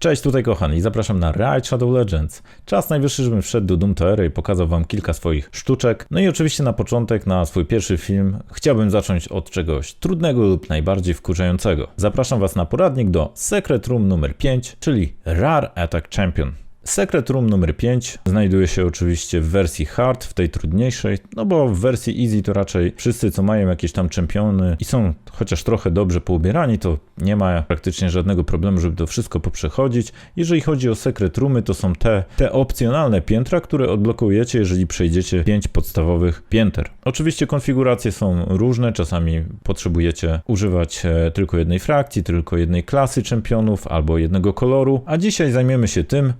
Cześć, tutaj kochani, zapraszam na Ride Shadow Legends. Czas najwyższy, żebym wszedł do Doom Toery i pokazał wam kilka swoich sztuczek. No i oczywiście na początek, na swój pierwszy film, chciałbym zacząć od czegoś trudnego lub najbardziej wkurzającego. Zapraszam was na poradnik do Secret Room numer 5, czyli Rare Attack Champion. Secret Room numer 5 znajduje się oczywiście w wersji hard, w tej trudniejszej, no bo w wersji easy to raczej wszyscy, co mają jakieś tam czempiony i są chociaż trochę dobrze poubierani, to nie ma praktycznie żadnego problemu, żeby to wszystko poprzechodzić. Jeżeli chodzi o Secret Roomy, to są te, te opcjonalne piętra, które odblokujecie, jeżeli przejdziecie 5 podstawowych pięter. Oczywiście konfiguracje są różne, czasami potrzebujecie używać e, tylko jednej frakcji, tylko jednej klasy czempionów albo jednego koloru, a dzisiaj zajmiemy się tym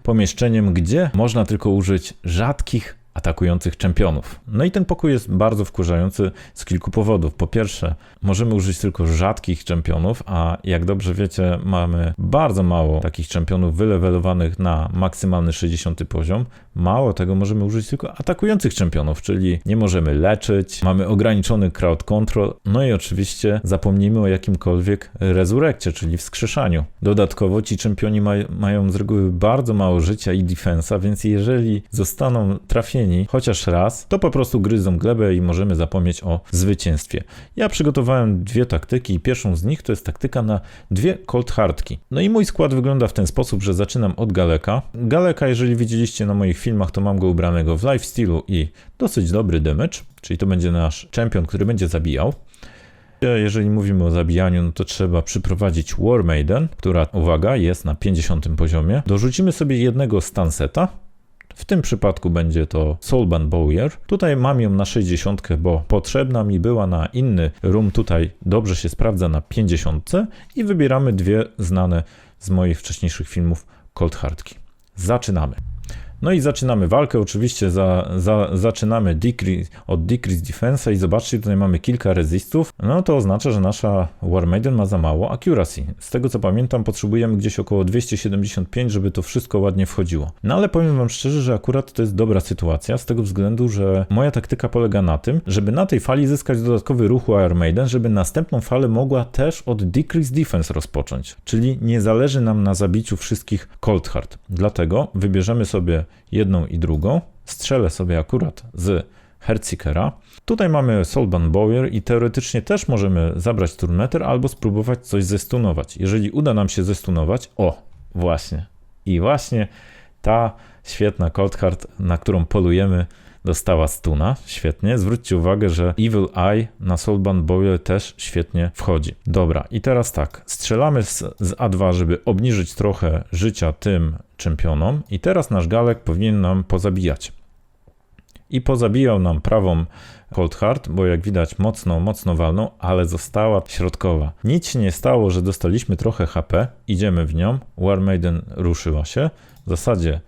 gdzie można tylko użyć rzadkich atakujących czempionów. No i ten pokój jest bardzo wkurzający z kilku powodów. Po pierwsze, możemy użyć tylko rzadkich czempionów, a jak dobrze wiecie, mamy bardzo mało takich czempionów wylewelowanych na maksymalny 60 poziom. Mało tego, możemy użyć tylko atakujących czempionów, czyli nie możemy leczyć, mamy ograniczony crowd control, no i oczywiście zapomnijmy o jakimkolwiek rezurekcie, czyli wskrzeszaniu. Dodatkowo ci czempioni maj, mają z reguły bardzo mało życia i defensa, więc jeżeli zostaną trafieni chociaż raz, to po prostu gryzą glebę i możemy zapomnieć o zwycięstwie. Ja przygotowałem dwie taktyki i pierwszą z nich to jest taktyka na dwie cold hardki. No i mój skład wygląda w ten sposób, że zaczynam od Galeka. Galeka, jeżeli widzieliście na moich filmach, to mam go ubranego w lifestylu i dosyć dobry damage, czyli to będzie nasz czempion, który będzie zabijał. Jeżeli mówimy o zabijaniu, no to trzeba przyprowadzić War Maiden, która, uwaga, jest na 50 poziomie. Dorzucimy sobie jednego stanseta, w tym przypadku będzie to Soulband Bowyer. Tutaj mam ją na 60, bo potrzebna mi była na inny room. Tutaj dobrze się sprawdza na 50 i wybieramy dwie znane z moich wcześniejszych filmów Cold Hardki. Zaczynamy. No i zaczynamy walkę, oczywiście za, za, zaczynamy decrease, od decrease defense i zobaczcie, tutaj mamy kilka resistów, no to oznacza, że nasza War Maiden ma za mało accuracy. Z tego co pamiętam potrzebujemy gdzieś około 275, żeby to wszystko ładnie wchodziło. No ale powiem wam szczerze, że akurat to jest dobra sytuacja, z tego względu, że moja taktyka polega na tym, żeby na tej fali zyskać dodatkowy ruch War Maiden, żeby następną falę mogła też od decrease defense rozpocząć, czyli nie zależy nam na zabiciu wszystkich Cold Hard. Dlatego wybierzemy sobie jedną i drugą. Strzelę sobie akurat z Heartseekera. Tutaj mamy Soulban Bowyer i teoretycznie też możemy zabrać Turmeter albo spróbować coś zestunować. Jeżeli uda nam się zestunować, o, właśnie. I właśnie ta świetna Cold Card, na którą polujemy, dostała stuna. Świetnie. Zwróćcie uwagę, że Evil Eye na Soulban Bowyer też świetnie wchodzi. Dobra, i teraz tak. Strzelamy z, z A2, żeby obniżyć trochę życia tym czempionom. I teraz nasz Galek powinien nam pozabijać. I pozabijał nam prawą Cold Heart, bo jak widać mocno, mocno walną, ale została środkowa. Nic się nie stało, że dostaliśmy trochę HP, idziemy w nią, War Maiden ruszyła się, w zasadzie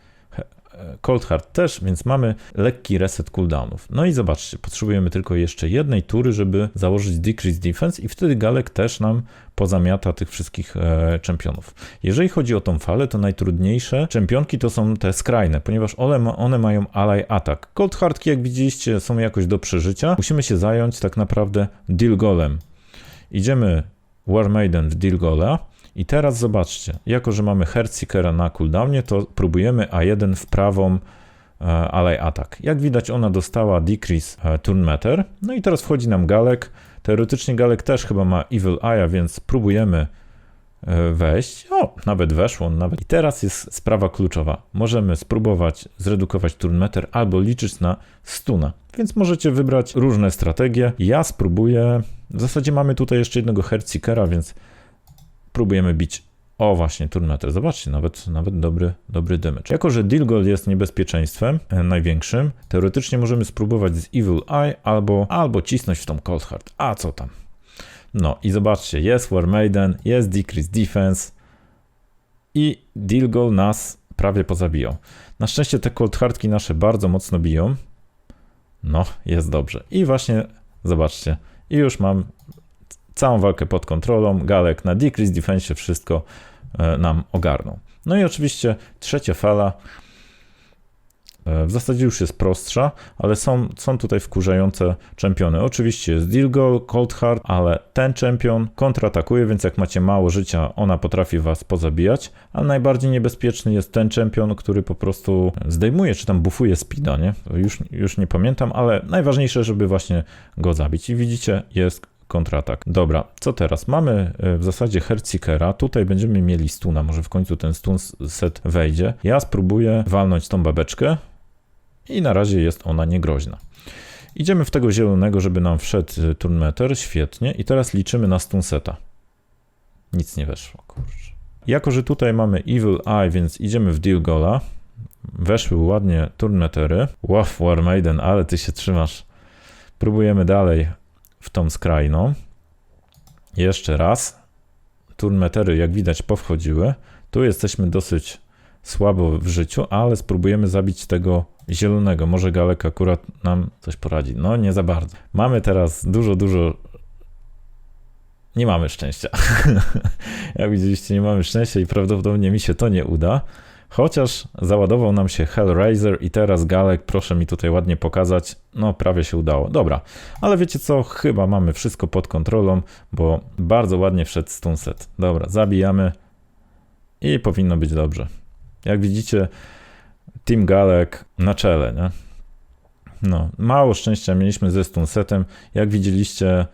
Cold Heart też, więc mamy lekki reset cooldownów. No i zobaczcie, potrzebujemy tylko jeszcze jednej tury, żeby założyć Decrease Defense i wtedy Galek też nam pozamiata tych wszystkich e, czempionów. Jeżeli chodzi o tą falę, to najtrudniejsze czempionki to są te skrajne, ponieważ one, one mają ally attack. Cold Heartki, jak widzieliście, są jakoś do przeżycia. Musimy się zająć tak naprawdę Deal Golem. Idziemy War Maiden w Deal Gola, i teraz zobaczcie, jako że mamy Heartseekera na cooldownie, to próbujemy A1 w prawą e, ally attack. Jak widać ona dostała decrease e, turn meter. No i teraz wchodzi nam Galek. Teoretycznie Galek też chyba ma Evil Eye, więc próbujemy e, wejść. O, nawet weszło. Nawet. I teraz jest sprawa kluczowa. Możemy spróbować zredukować turn meter albo liczyć na stuna. Więc możecie wybrać różne strategie. Ja spróbuję. W zasadzie mamy tutaj jeszcze jednego Heartseekera, więc próbujemy bić. O właśnie, Turmeter. Zobaczcie, nawet, nawet dobry, dobry damage. Jako, że Dilgol jest niebezpieczeństwem e, największym, teoretycznie możemy spróbować z Evil Eye albo, albo cisnąć w tą Cold Heart. A co tam? No i zobaczcie, jest War Maiden, jest Decrease Defense i Dilgol nas prawie pozabijał. Na szczęście te Cold Heartki nasze bardzo mocno biją. No, jest dobrze. I właśnie, zobaczcie, i już mam całą walkę pod kontrolą. Galek na decrease defense wszystko e, nam ogarnął. No i oczywiście trzecia fala. e, w zasadzie już jest prostsza, ale są, są tutaj wkurzające czempiony. Oczywiście jest Dilgol, Cold Heart, ale ten czempion kontratakuje, więc jak macie mało życia, ona potrafi was pozabijać, a najbardziej niebezpieczny jest ten czempion, który po prostu zdejmuje, czy tam bufuje speeda, nie? Już, już nie pamiętam, ale najważniejsze, żeby właśnie go zabić. I widzicie, jest kontratak. Dobra, co teraz? Mamy e, w zasadzie Heartseekera, tutaj będziemy mieli stuna, może w końcu ten stun set wejdzie. Ja spróbuję walnąć tą babeczkę i na razie jest ona niegroźna. Idziemy w tego zielonego, żeby nam wszedł e, turnmeter, świetnie. I teraz liczymy na stun seta. Nic nie weszło, kurczę. Jako, że tutaj mamy Evil Eye, więc idziemy w Deal Gola. Weszły ładnie turnmetery. Wow, War Maiden, ale ty się trzymasz. Próbujemy dalej w tą skrajną. Jeszcze raz. Turnmetery, jak widać, powchodziły. Tu jesteśmy dosyć słabo w życiu, ale spróbujemy zabić tego zielonego. Może Galek akurat nam coś poradzi. No, nie za bardzo. Mamy teraz dużo, dużo. Nie mamy szczęścia. jak widzieliście, nie mamy szczęścia i prawdopodobnie mi się to nie uda. Chociaż załadował nam się Hellraiser i teraz Galek, proszę mi tutaj ładnie pokazać, no prawie się udało. Dobra, ale wiecie co, chyba mamy wszystko pod kontrolą, bo bardzo ładnie wszedł stunset. Dobra, zabijamy i powinno być dobrze. Jak widzicie, Team Galek na czele, nie? No, mało szczęścia mieliśmy ze stunsetem. Jak widzieliście,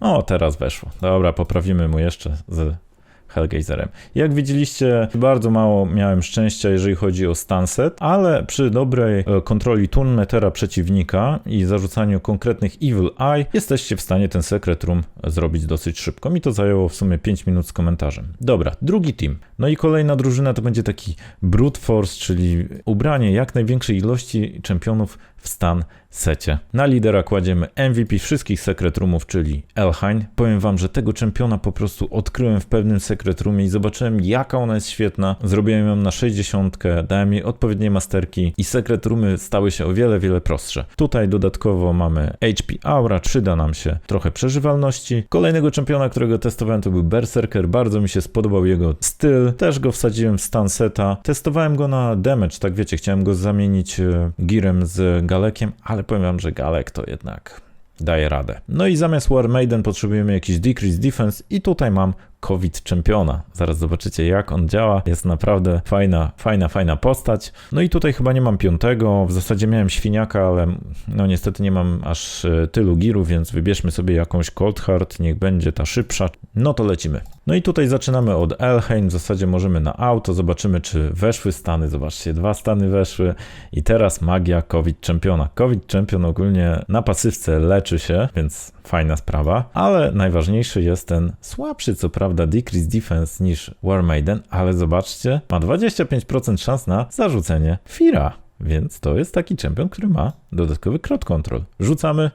o, teraz weszło. Dobra, poprawimy mu jeszcze z Hellgazerem. Jak widzieliście, bardzo mało miałem szczęścia, jeżeli chodzi o stanset, ale przy dobrej e, kontroli tunmetera przeciwnika i zarzucaniu konkretnych Evil Eye, jesteście w stanie ten Secret Room zrobić dosyć szybko. Mi to zajęło w sumie 5 minut z komentarzem. Dobra, drugi team. No i kolejna drużyna to będzie taki Brute Force, czyli ubranie jak największej ilości czempionów w stan secie. Na lidera kładziemy MVP wszystkich Secret Roomów, czyli Elhain. Powiem wam, że tego czempiona po prostu odkryłem w pewnym Secret Roomie i zobaczyłem jaka ona jest świetna. Zrobiłem ją na 60, dałem jej odpowiednie masterki i Secret Roomy stały się o wiele, wiele prostsze. Tutaj dodatkowo mamy HP Aura, przyda nam się trochę przeżywalności. Kolejnego czempiona, którego testowałem to był Berserker, bardzo mi się spodobał jego styl. Też go wsadziłem w stan seta. Testowałem go na damage, tak wiecie, chciałem go zamienić e, girem z Galekiem, ale powiem wam, że Galek to jednak daje radę. No i zamiast War Maiden potrzebujemy jakiś Decrease Defense i tutaj mam COVID Czempiona. Zaraz zobaczycie jak on działa. Jest naprawdę fajna, fajna, fajna postać. No i tutaj chyba nie mam piątego. W zasadzie miałem świniaka, ale no niestety nie mam aż e, tylu girów, więc wybierzmy sobie jakąś Cold Heart. Niech będzie ta szybsza. No to lecimy. No i tutaj zaczynamy od Elheim. W zasadzie możemy na auto. Zobaczymy, czy weszły stany. Zobaczcie, dwa stany weszły. I teraz magia COVID Czempiona. COVID Czempion ogólnie na pasywce leczy się, więc fajna sprawa. Ale najważniejszy jest ten słabszy, co prawda, decrease defense niż War Maiden, ale zobaczcie, ma 25% szans na zarzucenie Fira. Więc to jest taki czempion, który ma dodatkowy crowd control. Rzucamy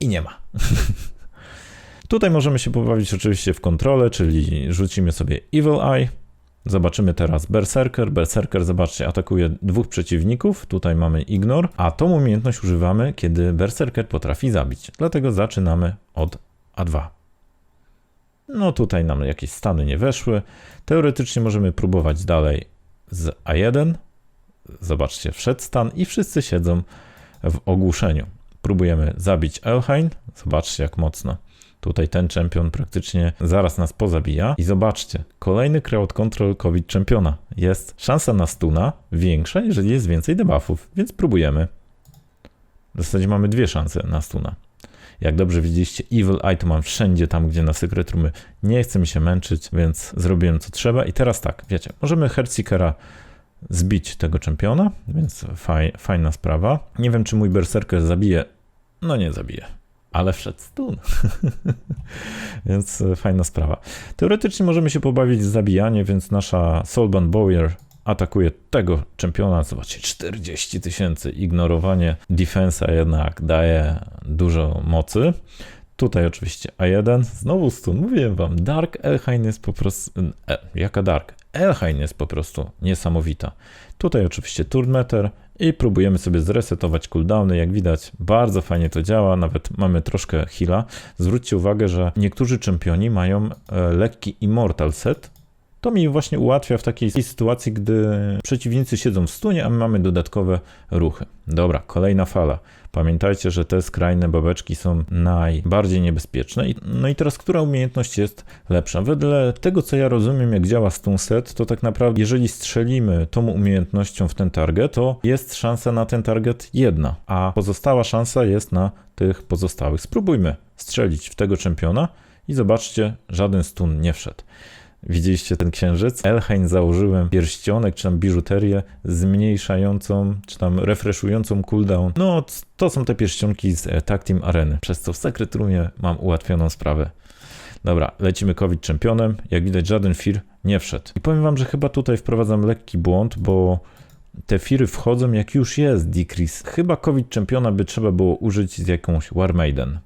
i nie ma. Tutaj możemy się pobawić oczywiście w kontrolę, czyli rzucimy sobie Evil Eye. Zobaczymy teraz Berserker. Berserker, zobaczcie, atakuje dwóch przeciwników. Tutaj mamy Ignore, a tą umiejętność używamy, kiedy Berserker potrafi zabić. Dlatego zaczynamy od A2. No tutaj nam jakieś stany nie weszły. Teoretycznie możemy próbować dalej z A1. Zobaczcie, wszedł stan i wszyscy siedzą w ogłuszeniu. Próbujemy zabić Elhain. Zobaczcie, jak mocno. Tutaj ten czempion praktycznie zaraz nas pozabija. I zobaczcie, kolejny crowd control COVID czempiona. Jest szansa na stuna większa, jeżeli jest więcej debuffów, więc próbujemy. W zasadzie mamy dwie szanse na stuna. Jak dobrze widzieliście, Evil Eye to mam wszędzie tam, gdzie na Secret Roomy nie chce mi się męczyć, więc zrobiłem co trzeba. I teraz tak, wiecie, możemy Heartseekera zbić tego czempiona, więc faj, fajna sprawa. Nie wiem, czy mój Berserker zabije. No nie zabije ale wszedł stun. więc fajna sprawa. Teoretycznie możemy się pobawić w zabijanie, więc nasza Soulbound Bowyer atakuje tego czempiona. Zobaczcie, 40 tysięcy. Ignorowanie defensa jednak daje dużo mocy. Tutaj oczywiście A1. Znowu stun. Mówiłem wam, Dark Elhain jest po prostu... E, jaka Dark? Elhain jest po prostu niesamowita. Tutaj oczywiście Turnmeter i próbujemy sobie zresetować cooldowny. Jak widać, bardzo fajnie to działa, nawet mamy troszkę heala. Zwróćcie uwagę, że niektórzy czempioni mają e, lekki Immortal set, To mi właśnie ułatwia w takiej sytuacji, gdy przeciwnicy siedzą w stunie, a my mamy dodatkowe ruchy. Dobra, kolejna fala. Pamiętajcie, że te skrajne babeczki są najbardziej niebezpieczne. No i teraz, która umiejętność jest lepsza? Wedle tego, co ja rozumiem, jak działa stun set, to tak naprawdę, jeżeli strzelimy tą umiejętnością w ten target, to jest szansa na ten target jedna, a pozostała szansa jest na tych pozostałych. Spróbujmy strzelić w tego czempiona i zobaczcie, żaden stun nie wszedł. Widzieliście ten księżyc? Elhain założyłem pierścionek, czy tam biżuterię zmniejszającą, czy tam refreshującą cooldown. No, to są te pierścionki z e, Tag Team Areny, przez co w Secret Roomie mam ułatwioną sprawę. Dobra, lecimy COVID czempionem. Jak widać, żaden fir nie wszedł. I powiem wam, że chyba tutaj wprowadzam lekki błąd, bo te firy wchodzą jak już jest decrease. Chyba COVID czempiona by trzeba było użyć z jakąś War Maiden.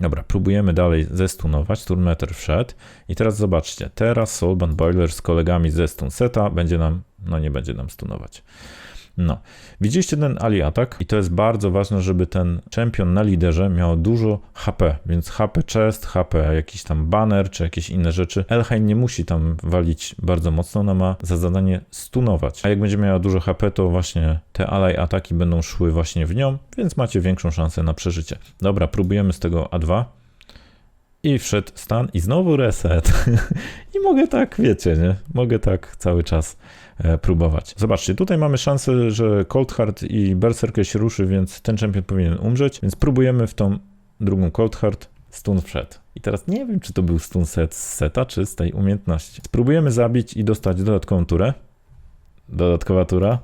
Dobra, próbujemy dalej zestunować. Turmeter wszedł. I teraz zobaczcie, teraz Soulband Boiler z kolegami ze stun seta będzie nam, no nie będzie nam stunować. No, widzieliście ten Ali atak i to jest bardzo ważne, żeby ten czempion na liderze miał dużo HP, więc HP chest, HP jakiś tam banner czy jakieś inne rzeczy. Elhain nie musi tam walić bardzo mocno, ona ma za zadanie stunować. A jak będzie miała dużo HP, to właśnie te ally ataki będą szły właśnie w nią, więc macie większą szansę na przeżycie. Dobra, próbujemy z tego A2. I wszedł stan i znowu reset. I mogę tak, wiecie, nie? Mogę tak cały czas próbować. Zobaczcie, tutaj mamy szansę, że Cold i Berserker się ruszy, więc ten czempion powinien umrzeć, więc próbujemy w tą drugą Cold stun wszedł. I teraz nie wiem, czy to był stun set z seta, czy z tej umiejętności. Spróbujemy zabić i dostać dodatkową turę. Dodatkowa tura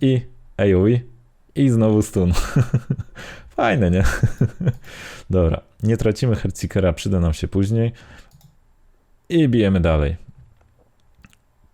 i AoE i znowu stun. Fajne, nie? Dobra, nie tracimy Hercikera, przyda nam się później. I bijemy dalej.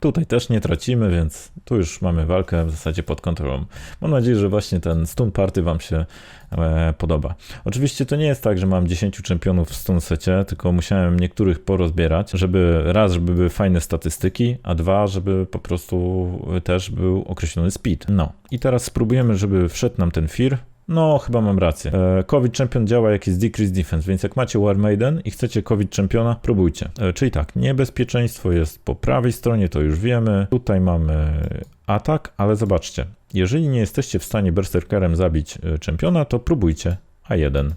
Tutaj też nie tracimy, więc tu już mamy walkę w zasadzie pod kontrolą. Mam nadzieję, że właśnie ten stun party Wam się e, podoba. Oczywiście to nie jest tak, że mam 10 czempionów w stun secie, tylko musiałem niektórych porozbierać, żeby raz, żeby były fajne statystyki, a dwa, żeby po prostu też był określony speed. No i teraz spróbujemy, żeby wszedł nam ten Fear. No, chyba mam rację. E, COVID Champion działa jak jest Decrease Defense, więc jak macie War Maiden i chcecie COVID Championa, próbujcie. E, czyli tak, niebezpieczeństwo jest po prawej stronie, to już wiemy. Tutaj mamy atak, ale zobaczcie, jeżeli nie jesteście w stanie Berserkerem zabić e, czempiona, to próbujcie A1.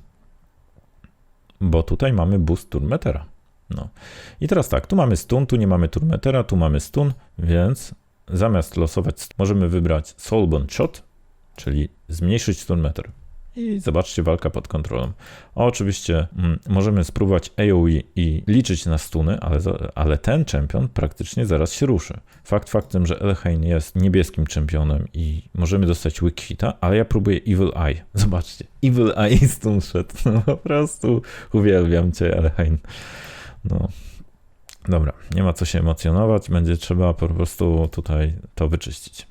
Bo tutaj mamy boost Turmetera. No. I teraz tak, tu mamy stun, tu nie mamy Turmetera, tu mamy stun, więc zamiast losować, możemy wybrać Soulbond Shot, czyli zmniejszyć stun meter. I zobaczcie, walka pod kontrolą. Oczywiście mm, możemy spróbować AoE i liczyć na stuny, ale, ale ten czempion praktycznie zaraz się ruszy. Fakt faktem, że Elhain jest niebieskim czempionem i możemy dostać Weak Hita, ale ja próbuję Evil Eye. Zobaczcie, Evil Eye stun szedł. No po prostu uwielbiam cię, Elhain. No. Dobra, nie ma co się emocjonować, będzie trzeba po prostu tutaj to wyczyścić.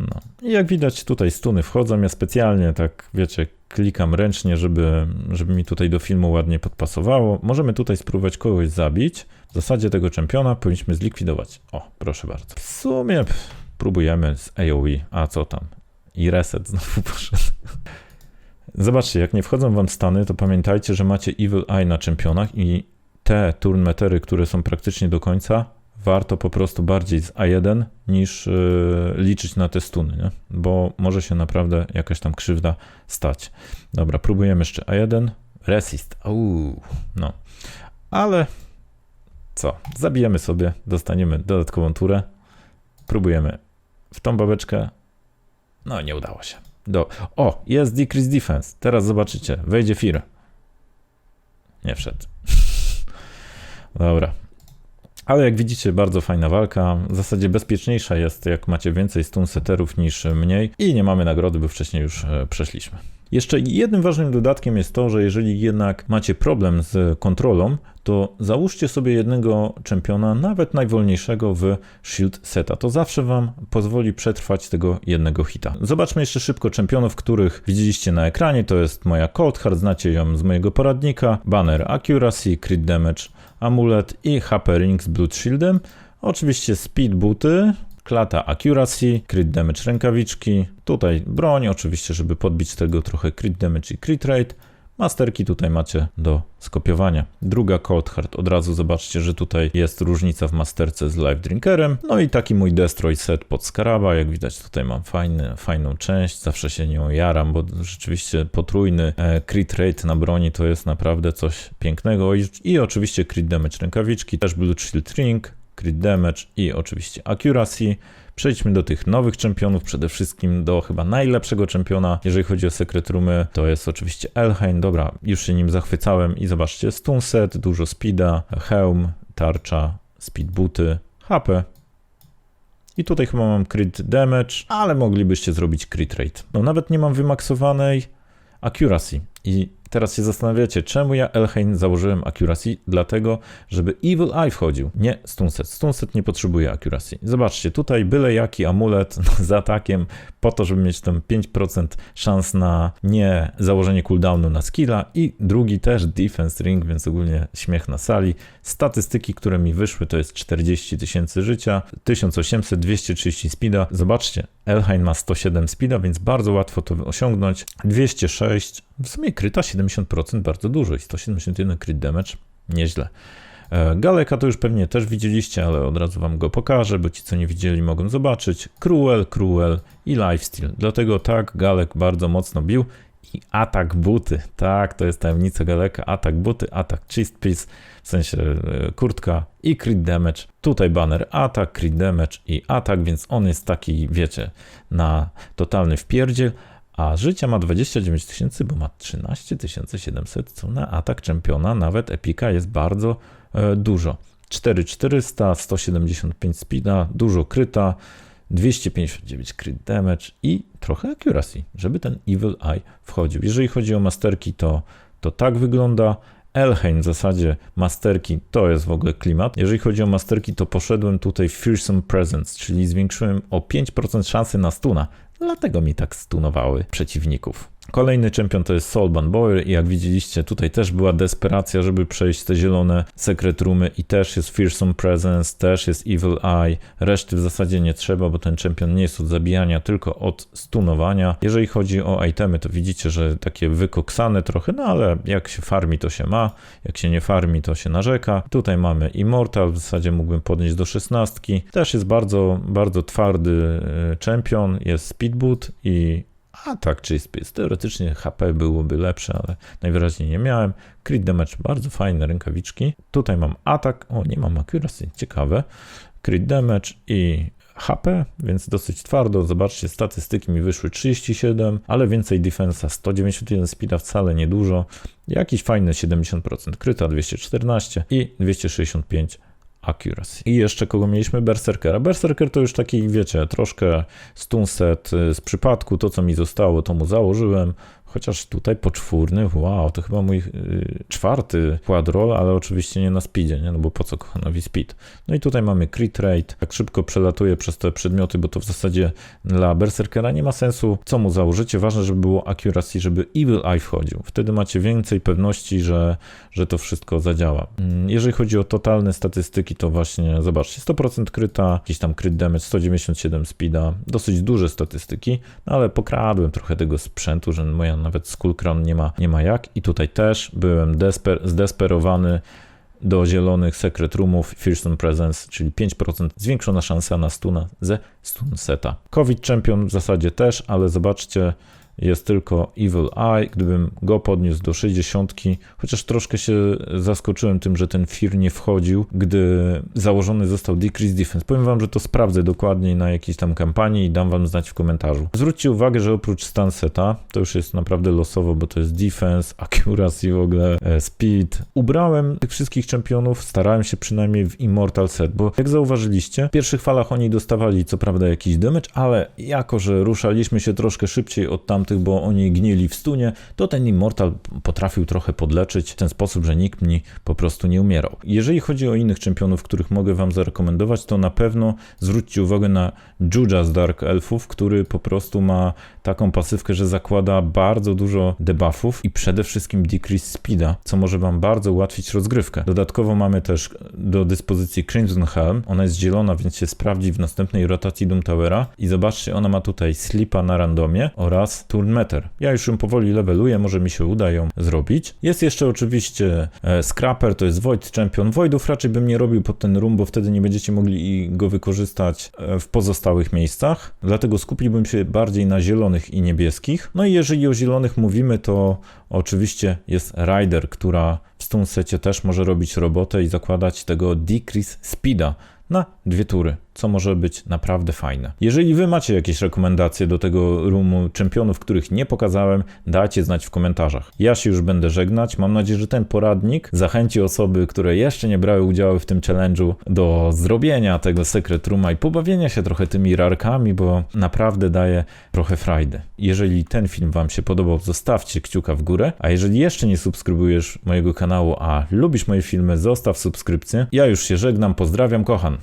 No. I jak widać tutaj stuny wchodzą, ja specjalnie tak, wiecie, klikam ręcznie, żeby, żeby mi tutaj do filmu ładnie podpasowało. Możemy tutaj spróbować kogoś zabić. W zasadzie tego czempiona powinniśmy zlikwidować. O, proszę bardzo. W sumie próbujemy z AoE, a co tam? I reset znowu poszedł. Zobaczcie, jak nie wchodzą wam stany, to pamiętajcie, że macie Evil Eye na czempionach i te turnmetery, które są praktycznie do końca, warto po prostu bardziej z A1 niż yy, liczyć na te stuny, nie? bo może się naprawdę jakaś tam krzywda stać. Dobra, próbujemy jeszcze A1. Resist. Uuu, no. Ale co? Zabijemy sobie, dostaniemy dodatkową turę. Próbujemy w tą babeczkę. No, nie udało się. Do... O, jest Decrease Defense. Teraz zobaczycie. Wejdzie Fear. Nie wszedł. Dobra, ale jak widzicie, bardzo fajna walka. W zasadzie bezpieczniejsza jest, jak macie więcej stun setterów niż mniej. I nie mamy nagrody, bo wcześniej już e, przeszliśmy. Jeszcze jednym ważnym dodatkiem jest to, że jeżeli jednak macie problem z kontrolą, to załóżcie sobie jednego czempiona, nawet najwolniejszego w shield seta. To zawsze wam pozwoli przetrwać tego jednego hita. Zobaczmy jeszcze szybko czempionów, których widzieliście na ekranie. To jest moja Cold Heart, znacie ją z mojego poradnika. Banner Accuracy, Crit Damage, Amulet i HP Ring z Blood Shieldem. Oczywiście Speed Booty, klata Accuracy, Crit Damage rękawiczki, tutaj broń, oczywiście, żeby podbić tego trochę Crit Damage i Crit Rate. Masterki tutaj macie do skopiowania. Druga Cold Heart, od razu zobaczcie, że tutaj jest różnica w masterce z Live Drinkerem. No i taki mój Destroy set pod Skaraba, jak widać tutaj mam fajny, fajną część, zawsze się nią jaram, bo rzeczywiście potrójny e, crit rate na broni to jest naprawdę coś pięknego i, i oczywiście crit damage rękawiczki, też Blue Shield Ring, crit damage i oczywiście accuracy. Przejdźmy do tych nowych czempionów, przede wszystkim do chyba najlepszego czempiona, jeżeli chodzi o Secret Roomy, to jest oczywiście Elhain, dobra, już się nim zachwycałem i zobaczcie, stun set, dużo speeda, hełm, tarcza, speed booty, HP. I tutaj chyba mam crit damage, ale moglibyście zrobić crit rate. No nawet nie mam wymaksowanej accuracy i Teraz się zastanawiacie, czemu ja Elhain założyłem accuracy? Dlatego, żeby Evil Eye wchodził, nie Stunset. Stunset nie potrzebuje accuracy. Zobaczcie, tutaj byle jaki amulet z atakiem, po to, żeby mieć tam 5% szans na nie założenie cooldownu na skilla i drugi też defense ring, więc ogólnie śmiech na sali. Statystyki, które mi wyszły, to jest 40 tysięcy życia, 1800, 230 speeda. Zobaczcie, Elhain ma 107 speeda, więc bardzo łatwo to osiągnąć. 206, w sumie kryta 70%, bardzo dużo i 171 crit damage, nieźle. E, Galeka to już pewnie też widzieliście, ale od razu wam go pokażę, bo ci co nie widzieli mogą zobaczyć. Cruel, Cruel i Lifesteal. Dlatego tak, Galek bardzo mocno bił i atak buty. Tak, to jest tajemnica Galeka. Atak buty, atak chest piece, w sensie e, kurtka i crit damage. Tutaj banner atak, crit damage i atak, więc on jest taki, wiecie, na totalny wpierdziel. A życia ma 29 tysięcy, bo ma 13 700, co na atak czempiona, nawet epika jest bardzo e, dużo. 4400, 175 speeda, dużo kryta, 259 crit damage i trochę accuracy, żeby ten Evil Eye wchodził. Jeżeli chodzi o masterki, to, to tak wygląda. Elheim w zasadzie masterki to jest w ogóle klimat. Jeżeli chodzi o masterki, to poszedłem tutaj Fearsome Presence, czyli zwiększyłem o 5% szansy na stuna. Dlatego mi tak stunowały przeciwników. Kolejny czempion to jest Solban Boyer i jak widzieliście tutaj też była desperacja, żeby przejść te zielone secret roomy i też jest Fearsome Presence, też jest Evil Eye, reszty w zasadzie nie trzeba, bo ten czempion nie jest od zabijania, tylko od stunowania. Jeżeli chodzi o itemy, to widzicie, że takie wykoksane trochę, no ale jak się farmi to się ma, jak się nie farmi to się narzeka. Tutaj mamy Immortal, w zasadzie mógłbym podnieść do 16. Też jest bardzo, bardzo twardy e, czempion, jest Speedboot i a tak, czy jest teoretycznie HP byłoby lepsze, ale najwyraźniej nie miałem. Crit damage, bardzo fajne rękawiczki. Tutaj mam atak, o nie mam accuracy, ciekawe. Crit damage i HP, więc dosyć twardo. Zobaczcie, statystyki mi wyszły 37, ale więcej defensa, 191 speeda wcale niedużo. Jakiś fajny 70% kryta, 214 i 265 accuracy. I jeszcze kogo mieliśmy? Berserkera. Berserker to już taki, wiecie, troszkę stunset y, z przypadku. To, co mi zostało, to mu założyłem. Chociaż tutaj poczwórny, wow, to chyba mój yy, czwarty quadroll, ale oczywiście nie na speedzie, nie? no bo po co kochanowi speed. No i tutaj mamy crit rate, tak szybko przelatuje przez te przedmioty, bo to w zasadzie dla Berserkera nie ma sensu, co mu założycie, ważne, żeby było accuracy, żeby Evil Eye wchodził. Wtedy macie więcej pewności, że, że to wszystko zadziała. Mm, jeżeli chodzi o totalne statystyki, to właśnie zobaczcie, 100% kryta, jakiś tam crit damage, 197 speeda, dosyć duże statystyki, no ale pokradłem trochę tego sprzętu, że moja nawet Skullcrown nie ma, nie ma jak. I tutaj też byłem desper, zdesperowany do zielonych Secret Roomów Fearsome Presence, czyli 5% zwiększona szansa na stuna ze stun seta. COVID Champion w zasadzie też, ale zobaczcie, jest tylko Evil Eye. Gdybym go podniósł do 60, chociaż troszkę się zaskoczyłem tym, że ten Fear nie wchodził, gdy założony został Decrease Defense. Powiem wam, że to sprawdzę dokładniej na jakiejś tam kampanii i dam wam znać w komentarzu. Zwróćcie uwagę, że oprócz Stanseta, to już jest naprawdę losowo, bo to jest Defense, Accuracy w ogóle, e, Speed. Ubrałem tych wszystkich czempionów, starałem się przynajmniej w Immortal Set, bo jak zauważyliście, w pierwszych falach oni dostawali co prawda jakiś damage, ale jako, że ruszaliśmy się troszkę szybciej od tamtych bo oni gnili w stunie, to ten Immortal potrafił trochę podleczyć w ten sposób, że nikt mi po prostu nie umierał. Jeżeli chodzi o innych czempionów, których mogę wam zarekomendować, to na pewno zwróćcie uwagę na Juja z Dark Elfów, który po prostu ma taką pasywkę, że zakłada bardzo dużo debuffów i przede wszystkim decrease speeda, co może wam bardzo ułatwić rozgrywkę. Dodatkowo mamy też do dyspozycji Crimson Helm. Ona jest zielona, więc się sprawdzi w następnej rotacji Doom Towera. I zobaczcie, ona ma tutaj slipa na randomie oraz Turnmeter. Ja już ją powoli leveluję, może mi się uda ją zrobić. Jest jeszcze oczywiście e, Scrapper, to jest Void Champion. Voidów raczej bym nie robił pod ten room, bo wtedy nie będziecie mogli go wykorzystać e, w pozostałych miejscach. Dlatego skupiłbym się bardziej na zielonych i niebieskich. No i jeżeli o zielonych mówimy, to oczywiście jest Rider, która w stun secie też może robić robotę i zakładać tego Decrease Speeda na dwie tury, co może być naprawdę fajne. Jeżeli wy macie jakieś rekomendacje do tego roomu czempionów, których nie pokazałem, dajcie znać w komentarzach. Ja się już będę żegnać. Mam nadzieję, że ten poradnik zachęci osoby, które jeszcze nie brały udziału w tym challenge'u do zrobienia tego Secret Rooma i pobawienia się trochę tymi rarkami, bo naprawdę daje trochę frajdy. Jeżeli ten film wam się podobał, zostawcie kciuka w górę, a jeżeli jeszcze nie subskrybujesz mojego kanału, a lubisz moje filmy, zostaw subskrypcję. Ja już się żegnam, pozdrawiam, kocham.